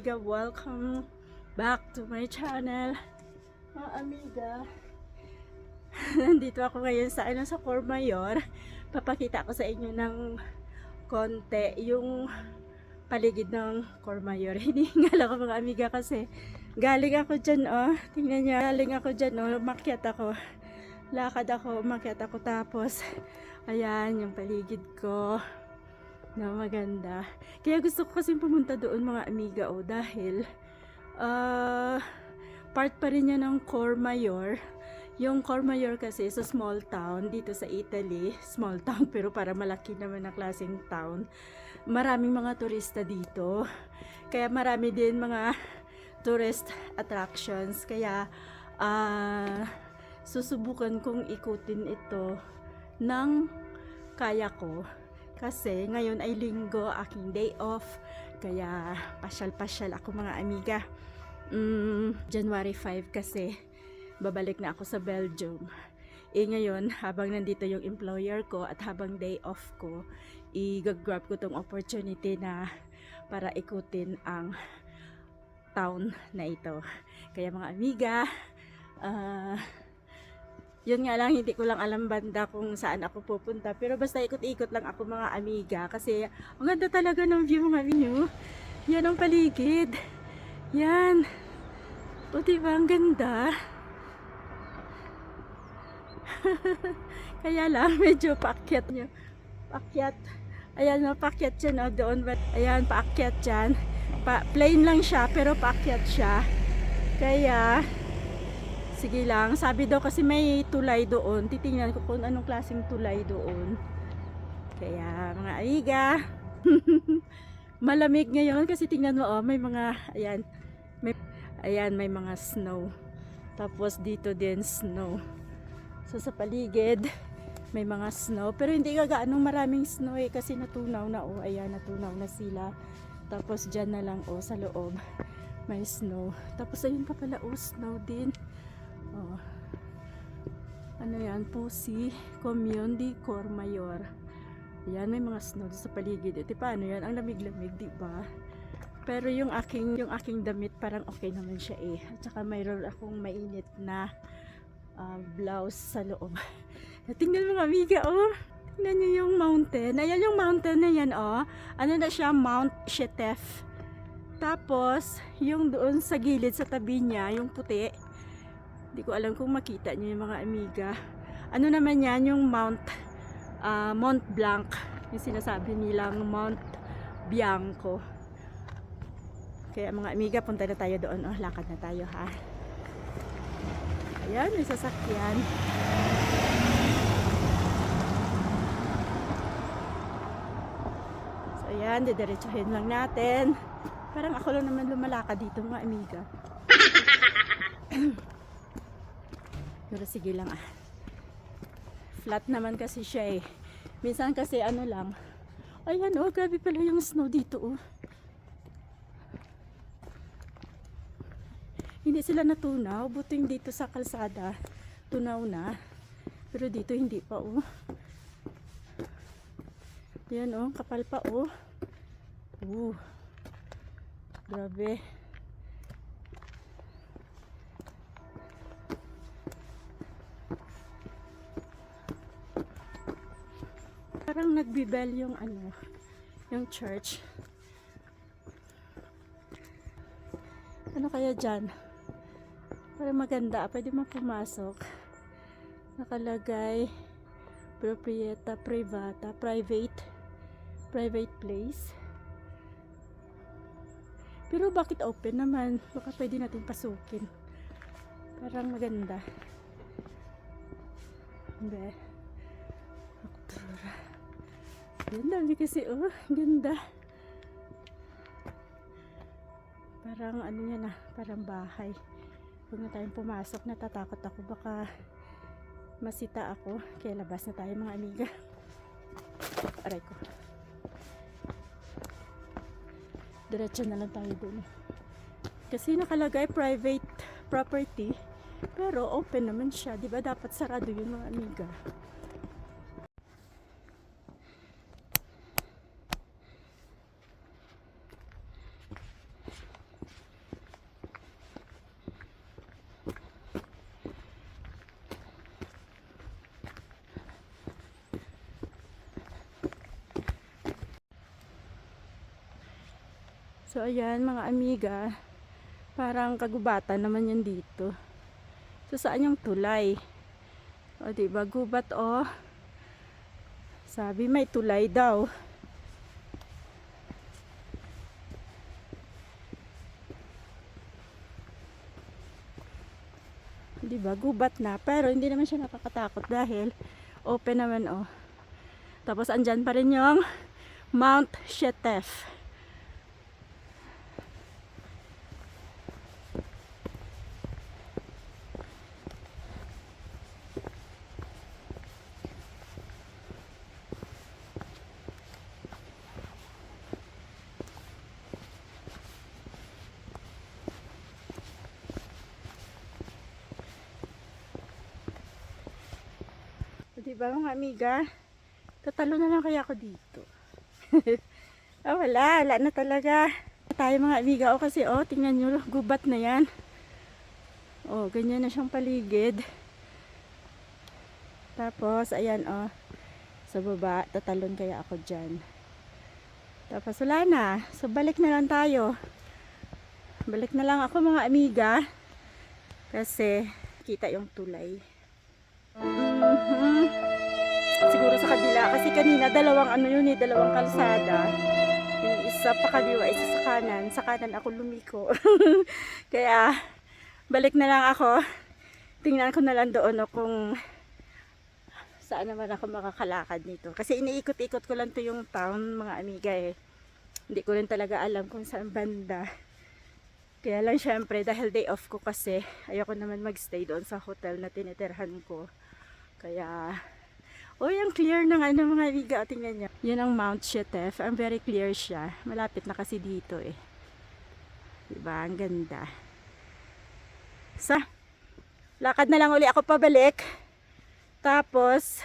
amiga, welcome back to my channel. Mga amiga, nandito ako ngayon sa ano sa Cormayor. Papakita ko sa inyo ng konti yung paligid ng Cormayor. Hinihingal ako mga amiga kasi galing ako dyan oh. Tingnan niyo, galing ako dyan oh. Umakyat ako. Lakad ako, umakyat ako tapos ayan yung paligid ko na maganda. Kaya gusto ko kasi pumunta doon mga amiga o dahil ah, part pa rin yan ng Cormayor. Yung Cormayor kasi sa small town dito sa Italy, small town pero para malaki naman na klaseng town. Maraming mga turista dito. Kaya marami din mga tourist attractions. Kaya ah, susubukan kong ikutin ito ng kaya ko. Kasi ngayon ay linggo, aking day off. Kaya pasyal-pasyal ako mga amiga. Mm, January 5 kasi babalik na ako sa Belgium. Eh ngayon, habang nandito yung employer ko at habang day off ko, i-grab ko tong opportunity na para ikutin ang town na ito. Kaya mga amiga, ah yun nga lang, hindi ko lang alam banda kung saan ako pupunta. Pero basta ikot-ikot lang ako mga amiga. Kasi ang ganda talaga ng view mga view. Yan ang paligid. Yan. O diba, ang ganda. Kaya lang, medyo paakyat nyo. Paakyat. Ayan, no, paakyat siya, no, doon. Ayan, paakyat dyan. Pa, plain lang siya, pero paakyat siya. Kaya, Sige lang, sabi daw kasi may tulay doon. Titingnan ko kung anong klaseng tulay doon. Kaya mga amiga, malamig ngayon kasi tingnan mo oh, may mga ayan, may ayan may mga snow. Tapos dito din snow. So sa paligid may mga snow, pero hindi ka gaanong maraming snow eh kasi natunaw na oh, ayan natunaw na sila. Tapos diyan na lang oh sa loob may snow. Tapos ayun pa pala oh snow din. Oh. Ano yan? Pusi Commune di Cormayor. Yan, may mga snow sa paligid. Ito paano yan? Ang lamig-lamig, di ba? Pero yung aking, yung aking damit parang okay naman siya eh. At saka mayroon akong mainit na ah, blouse sa loob. Tingnan mga amiga, oh. Tingnan niyo yung mountain. Ayan yung mountain na yan, oh. Ano na siya? Mount Shetef. Tapos, yung doon sa gilid, sa tabi niya, yung puti, hindi ko alam kung makita niyo yung mga amiga. Ano naman yan, yung Mount ah, Mont Blanc. Yung sinasabi nilang Mount Bianco. Kaya mga amiga, punta na tayo doon. Oh, lakad na tayo ha. Ayan, may sasakyan. So ayan, didiretsuhin lang natin. Parang ako lang naman lumalakad dito mga amiga. Pero sige lang ah. Flat naman kasi siya eh. Minsan kasi ano lang. Ayan oh, grabe pala yung snow dito oh. Hindi sila natunaw. Buting dito sa kalsada. Tunaw na. Pero dito hindi pa oh. Yan oh, kapal pa oh. Uh. Grabe. Parang nagbibel yung ano, yung church. Ano kaya dyan? Parang maganda, pwede mo pumasok. Nakalagay proprieta privata, private private place. Pero bakit open naman? Baka pwede natin pasukin. Parang maganda. Hindi. Aktura. Yan dami kasi oh. Ganda. Parang ano yan ah. Parang bahay. Huwag na tayong pumasok. Natatakot ako. Baka masita ako. Kaya labas na tayo mga amiga. Aray ko. Diretso na lang tayo dun. Kasi nakalagay private property. Pero open naman siya. Di ba dapat sarado yun mga amiga? Ayan mga amiga, parang kagubatan naman yan dito. So saan yung tulay? O diba gubat o. Sabi may tulay daw. Di ba? Gubat na. Pero hindi naman siya nakakatakot dahil open naman oh. Tapos andyan pa rin yung Mount Shetef. Di ba mga amiga? Tatalo na lang kaya ako dito. ah, wala. Wala na talaga. Tayo mga amiga. O kasi, oh, tingnan nyo. Gubat na yan. Oh, ganyan na siyang paligid. Tapos, ayan, oh. Sa baba, tatalon kaya ako dyan. Tapos, wala na. So, balik na lang tayo. Balik na lang ako mga amiga. Kasi, kita yung tulay. Mhm. Siguro sa kabila. Kasi kanina, dalawang ano yun eh, dalawang kalsada. Yung isa pa kaliwa, isa sa kanan. Sa kanan ako lumiko. Kaya, balik na lang ako. Tingnan ko na lang doon o kung saan naman ako makakalakad nito. Kasi iniikot-ikot ko lang to yung town, mga amiga eh. Hindi ko rin talaga alam kung saan banda. Kaya lang syempre, dahil day off ko kasi, ayoko naman magstay doon sa hotel na tinitirhan ko. Kaya, oh, yung clear ng ano mga amiga, O, tingnan niyo. Yun ang Mount Shetef. Ang very clear siya. Malapit na kasi dito eh. Diba? Ang ganda. Sa, lakad na lang uli ako pabalik. Tapos,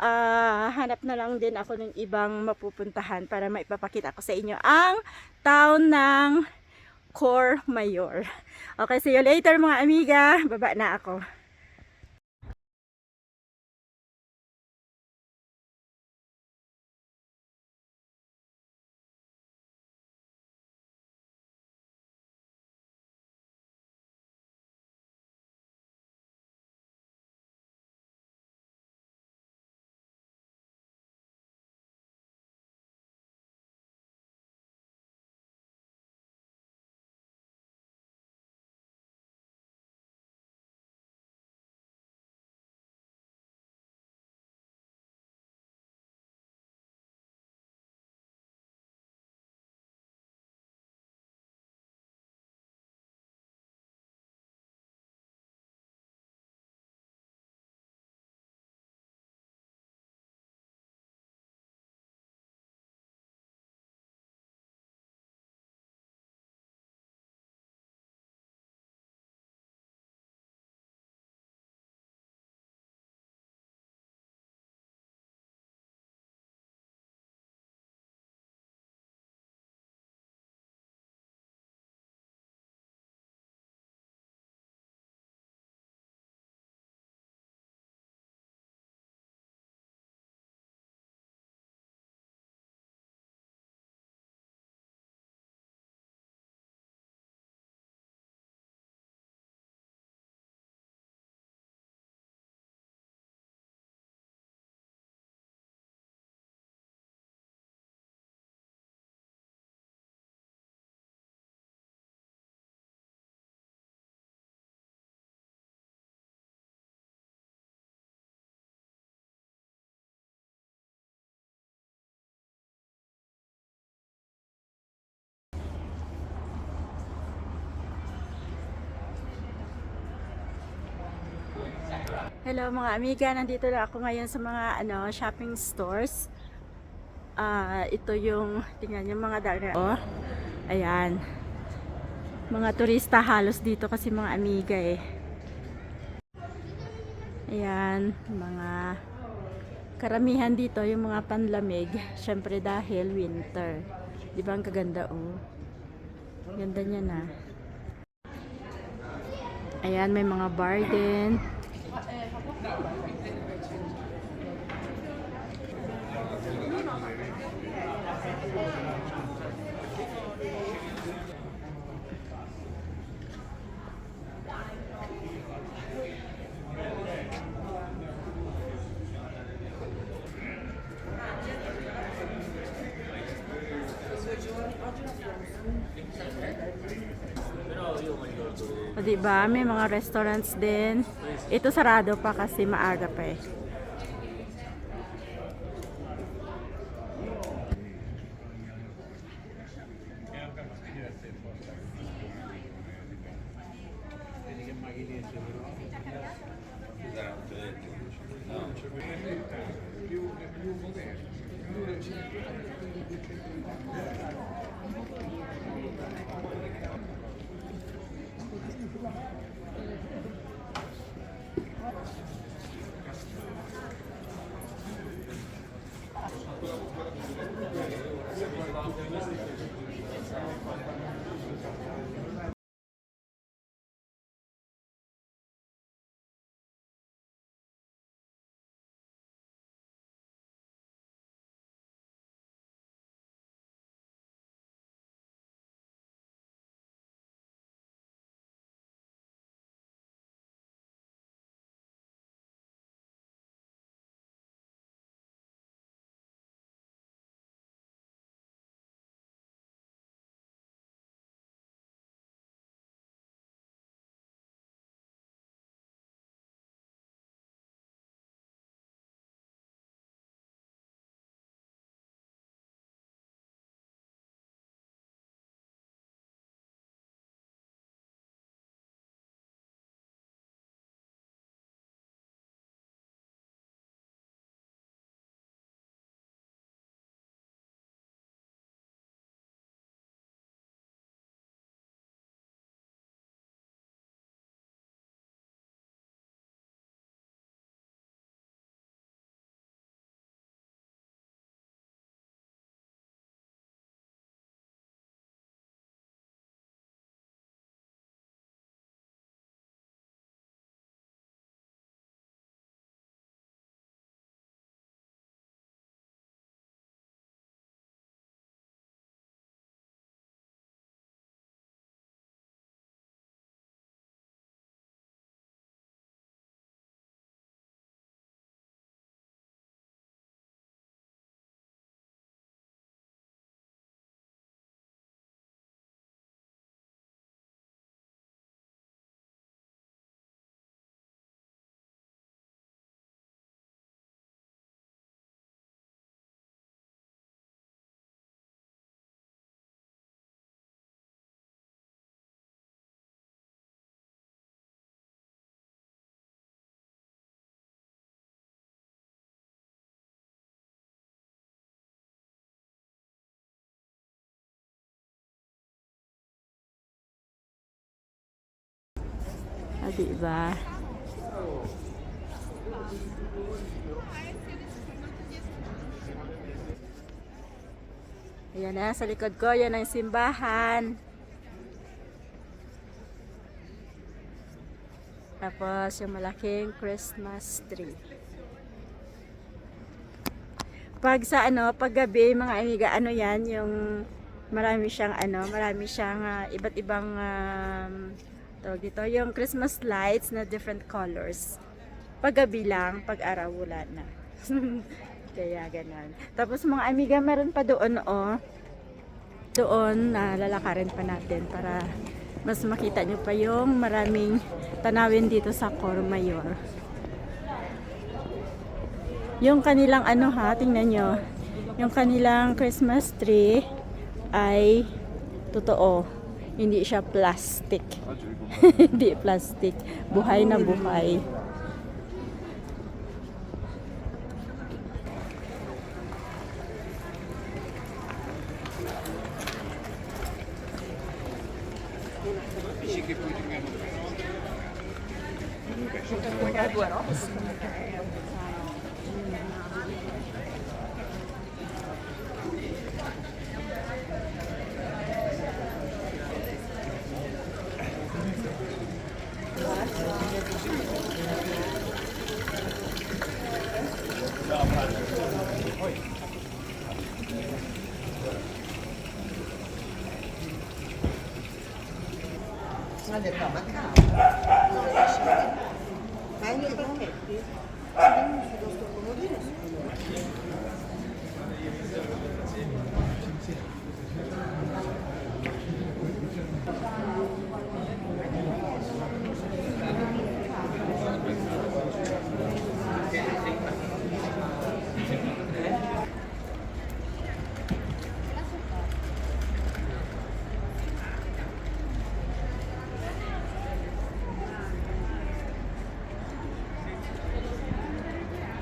ah hanap na lang din ako ng ibang mapupuntahan para maipapakita ko sa inyo ang town ng Cor Mayor. Okay, see you later mga amiga. Baba na ako. Hello mga amiga, nandito na ako ngayon sa mga ano shopping stores. Ah, ito yung tingnan yung mga dami. Oh. Ayan. Mga turista halos dito kasi mga amiga eh. Ayan, mga karamihan dito yung mga panlamig. Syempre dahil winter. 'Di ba ang kaganda oh. Ganda niya na. Ayan, may mga bar din. Diba? May mga restaurants din. Ito sarado pa kasi maaga pa eh. O, diba? Ayan na, sa likod ko, yan ang simbahan. Tapos, yung malaking Christmas tree. Pag sa ano, pag mga amiga, ano yan, yung marami siyang ano, marami siyang ah, iba't ibang um, tawag dito, yung Christmas lights na different colors. Pag gabi lang, pag araw wala na. Kaya ganun. Tapos mga amiga, meron pa doon oh. Doon na lalakarin pa natin para mas makita nyo pa yung maraming tanawin dito sa Cormayor. Yung kanilang ano ha, tingnan nyo. Yung kanilang Christmas tree ay totoo. hindi siya plastic. hindi plastic. Buhay na buhay. Okay.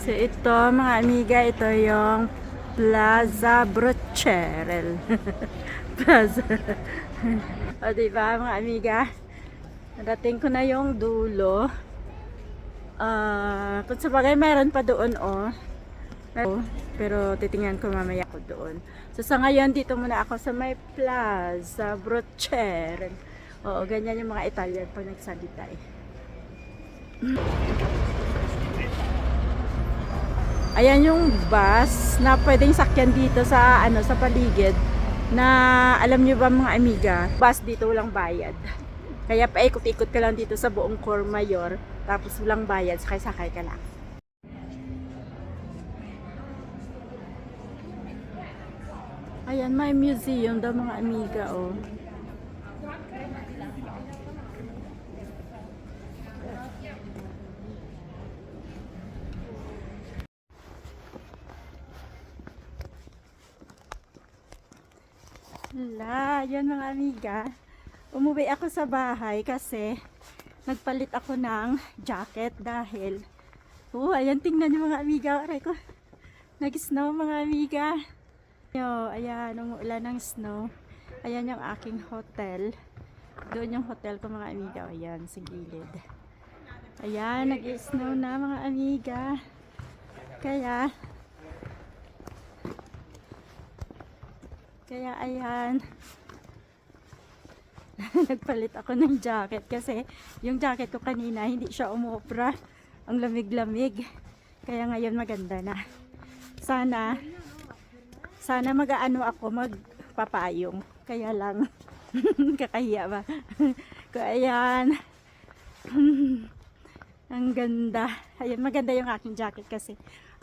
So ito mga amiga, ito yung Plaza Brocherel. Plaza. o diba mga amiga? Nadating ko na yung dulo. Ah, kung sa bagay meron pa doon oh. Pero, pero titingnan ko mamaya ko doon. So sa ngayon dito muna ako sa may Plaza Brocherel. Oo, ganyan yung mga Italian pag nagsalita eh. Ayan yung bus na pwedeng sakyan dito sa ano sa paligid na alam niyo ba mga amiga, bus dito walang bayad. Kaya paikot-ikot ka lang dito sa buong Cormayor tapos walang bayad, sakay-sakay ka lang. Ayan, may museum daw mga amiga oh. Hala, yan mga amiga. Umuwi ako sa bahay kasi nagpalit ako ng jacket dahil Oh, ayan tingnan niyo mga amiga. Aray ko. Nag-snow mga amiga. Yo, ayan, umuulan ng snow. Ayan yung aking hotel. Doon yung hotel ko mga amiga. Ayan, sa gilid. Ayan, nag-snow na mga amiga. Kaya, Kaya ayan. Nagpalit ako ng jacket kasi yung jacket ko kanina hindi siya umopra. Ang lamig-lamig. Kaya ngayon maganda na. Sana sana mag-ano ako magpapayong. Kaya lang kakahiya ba. Kaya ayan. Ang ganda. Ayan, maganda yung aking jacket kasi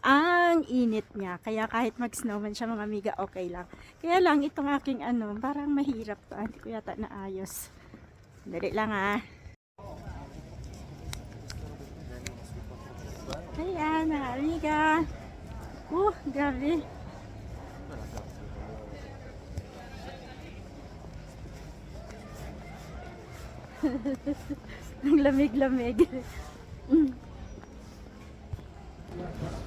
ang init niya. Kaya kahit mag-snowman siya mga amiga, okay lang. Kaya lang, itong aking ano, parang mahirap to. Hindi ko yata naayos. Dali lang ah. Ayan, mga amiga. Uh, grabe. Ang lamig-lamig. Mm.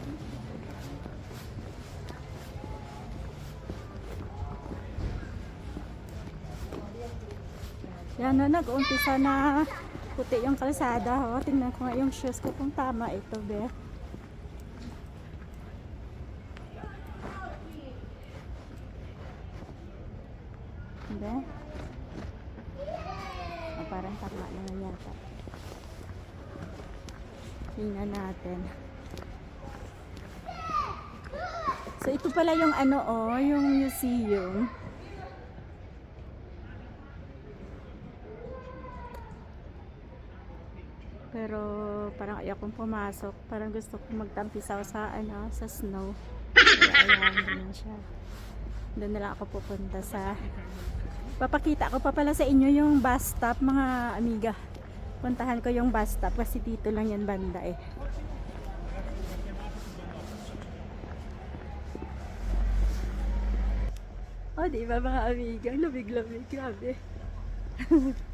Yan na, nag-umpisa na puti yung kalsada. Ho. Tingnan ko nga yung shoes ko kung tama ito, be. Be? Oh, parang tama naman yata. Tingnan natin. So, ito pala yung ano, oh, yung museum. Pero ayokong pumasok. Parang gusto kong magtampisaw sa ano, sa snow. Kaya ayan naman siya. Doon na ako pupunta sa Papakita ko pa pala sa inyo yung bus stop mga amiga. Puntahan ko yung bus stop kasi dito lang yan banda eh. Oh, di ba mga amiga? Lamig-lamig. Grabe.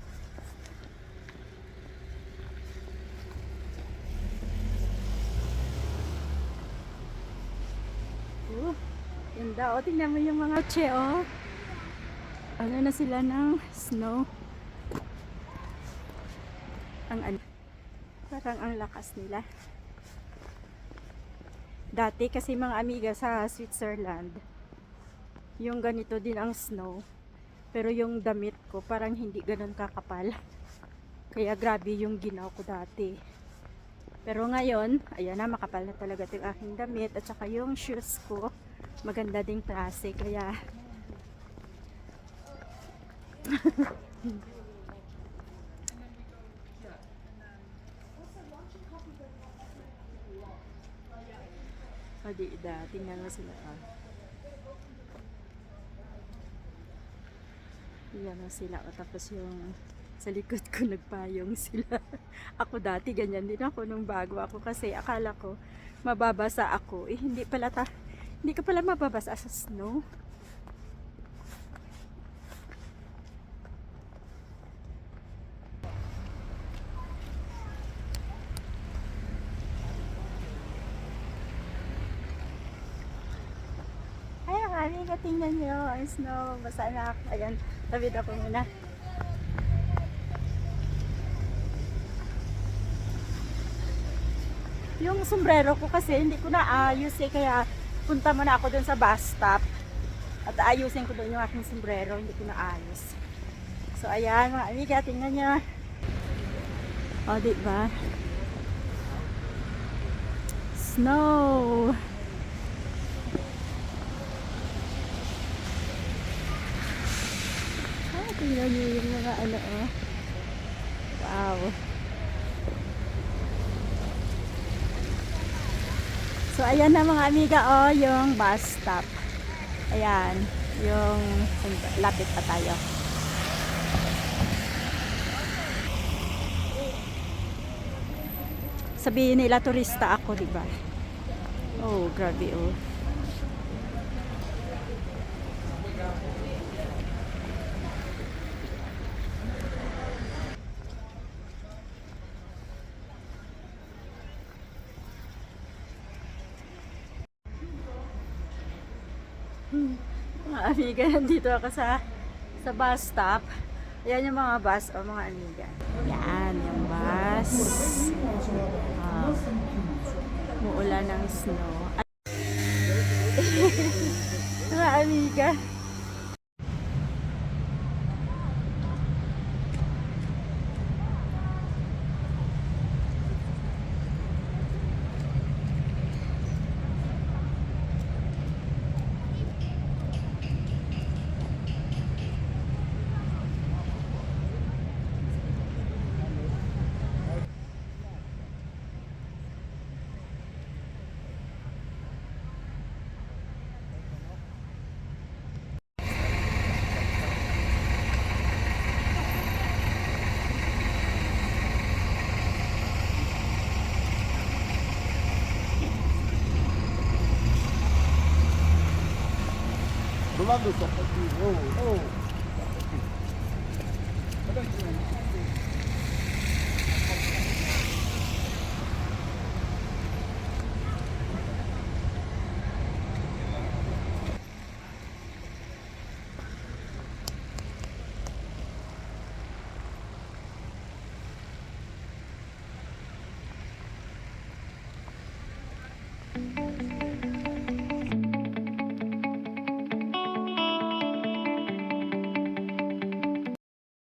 Oh, ganda. O, tingnan mo yung mga che, oh. Ano na sila ng snow. Ang ano. Parang ang lakas nila. Dati kasi mga amiga sa Switzerland, yung ganito din ang snow. Pero yung damit ko parang hindi ganun kakapal. Kaya grabe yung ginaw ko dati. Pero ngayon, ayan na, makapal na talaga yung aking damit. At saka yung shoes ko, maganda ding klase. Kaya, o di, da, tingnan mo sila. Ah. Tingnan mo sila. O, tapos yung sa likod ko nagpayong sila. ako dati ganyan din ako nung bago ako kasi akala ko mababasa ako. Eh hindi pala ta hindi ka pala mababasa sa snow. Ayan, kami katingnan nyo. Ang snow. Basa na ako. Ayan, tabid ako muna. Yung sombrero ko kasi hindi ko naayos eh kaya punta muna ako dun sa bus stop. At ayusin ko doon yung aking sombrero. Hindi ko na ayos. So ayan mga amiga, tingnan nyo. O, di ba? Snow. Ah, tingnan nyo yung mga ano, oh. Wow. So, ayan na mga amiga, oh, yung bus stop. Ayan, yung lapit pa tayo. Sabihin nila turista ako, di ba? Oh, grabe oh. Mga amiga, nandito ako sa sa bus stop. Ayan yung mga bus o mga amiga. Yan, yung bus. Wow. Muulan ng snow. mga amiga. love this. Oh, oh.